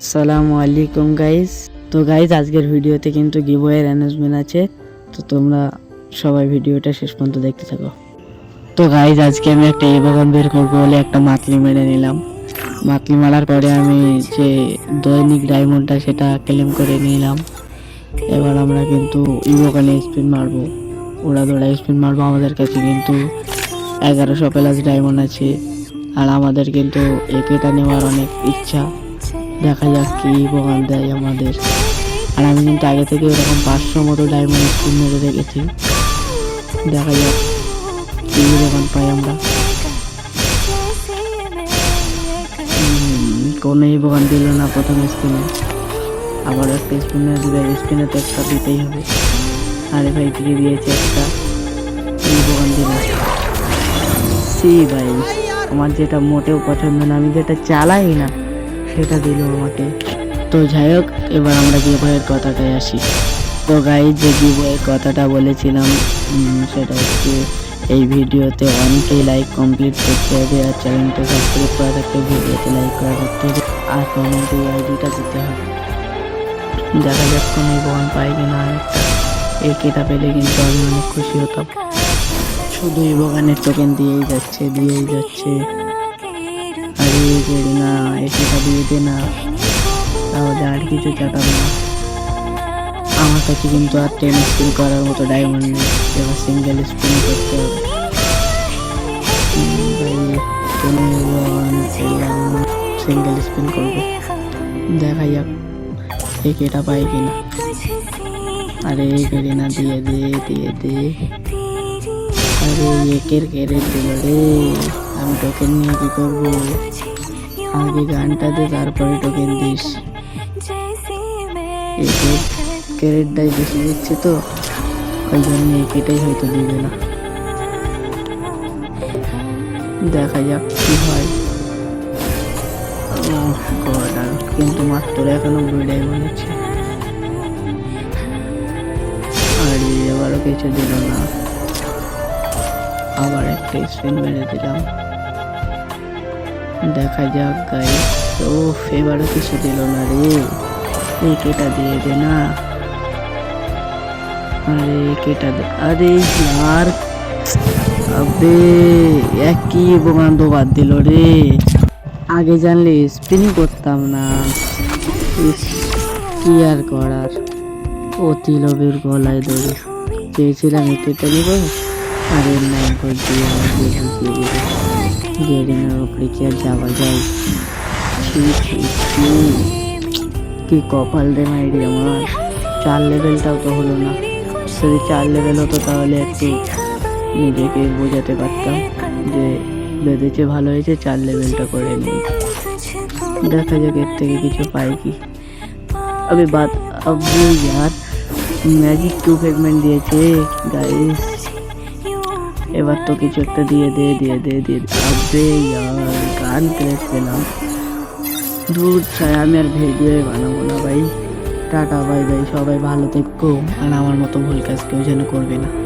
আসসালামু আলাইকুম গাইস তো গাইস আজকের ভিডিওতে কিন্তু গিভওয়ের অ্যানাউন্সমেন্ট আছে। তো, তোমরা সবাই ভিডিওটা শেষ পর্যন্ত দেখতে থাকো। তো গাইজ আজকে আমি একটা এ বাগান বের করব বলে একটা মাতলি মেরে নিলাম। মাতলি মারার পরে আমি যে দৈনিক ডায়মন্ডটা সেটা ক্লেম করে নিলাম। এবার আমরা কিন্তু ইভোকানে স্পিন মারবো। ওরা দৌড়া স্পিন মারবো। আমাদের কাছে কিন্তু এগারোশো প্লাস ডায়মন্ড আছে। আর আমাদের কিন্তু একেটা নেওয়ার অনেক ইচ্ছা। দেখা যাক কি উপকার দেয় আমাদের। আর আমি কিন্তু আগে থেকে এরকম পাঁচশো মতো ডায়মন্ড স্পিন মেরে রেখেছি। দেখা যাক কি দোকান পাই আমরা। কোনো দোকান দিল না প্রথম স্পিনে আবার একটা স্পিনে দিবে স্পিনে তো একটা দিতেই হবে। আরে ভাই, দিয়ে দিয়েছে একটা। দোকান দিল। সি ভাই, আমার যেটা মোটেও পছন্দ না, আমি যেটা চালাই না। সেটা দিল আমাকে। তো যাই হোক, এবার আমরা গিয়ে কথাটায় আসি। তো গাই যে গিবয়ের কথাটা বলেছিলাম সেটা হচ্ছে এই ভিডিওতে অনেকেই লাইক কমপ্লিট করতে হবে আর চ্যানেলটা সাবস্ক্রাইব করা থাকতে ভিডিওতে লাইক করা থাকতে হবে আর কমেন্টে আইডিটা দিতে হবে। দেখা যাক কোনো বহন পাই কিনা একটা এই কেটা পেলে কিন্তু আমি অনেক খুশি হতাম। শুধু এই বগানের টোকেন দিয়েই যাচ্ছে দিয়েই যাচ্ছে। আর না। এটা দিয়ে দে না তাহলে আর কিছু চাটাম না। আমার কাছে কিন্তু আর টেন স্পিন করার মতো ডায়মন্ড নেই, এবার সিঙ্গেল স্পিন করতে হবে। সিঙ্গেল স্পিন করব। দেখা যাক কেটা পাই কিনা। আরে কেড়ে না, দিয়ে দে দিয়ে দে আরে একের কেড়ে দিল রে? আমি টোকেন নিয়ে কি করব? আগে গানটা দে, তারপরে টোকেন দিস। ক্যারেটটাই বেশি দিচ্ছে তো, ওই জন্য একেটাই হয়তো দিবে না। দেখা যাক কি হয়। কিন্তু মাত্র একানব্বই ডায়মন্ড আছে। আর, এবারও কিছু দিল না। আবার একটা স্পিন মেরে দিলাম। দেখা যাক গাই ও এবারও কিছু দিল না রে। কেটা দিয়ে দে না। আরে, কেটা দে। আরে यार আবে, একই বোগান বাদ দিল রে। আগে জানলে স্পিনই করতাম না। কি আর করার? অতি লোভের গলায় দড়ি। চেয়েছিলাম একেটা নিব আর এর নাম করে দিয়ে আমাকে বুঝিয়ে দিল গেরিনার উপরে কি আর যাওয়া যায় ছি ছি ছি কি কপাল রে মাইরি আমার চার লেভেলটাও তো হলো না যদি চার লেভেল হতো তাহলে একটু নিজেকে বোঝাতে পারতাম যে বেঁধেছে ভালো হয়েছে চার লেভেলটা করে নিই দেখা যাক এর থেকে কিছু পাই কি अबे बात अब यार ম্যাজিক টু ফ্রেগমেন্ট দিয়েছে গাইস এবার তো কিছু একটা দিয়ে দে দিয়ে দে, দিয়ে। আবে ইয়ার গান ক্রেস পেলাম। দূর চাই আমি আর ভিডিও বানাবো না ভাই। টাটা, বাই ভাই সবাই ভালো থেকো। আর আমার মতো ভুল কাজ কেউ যেন করবে না।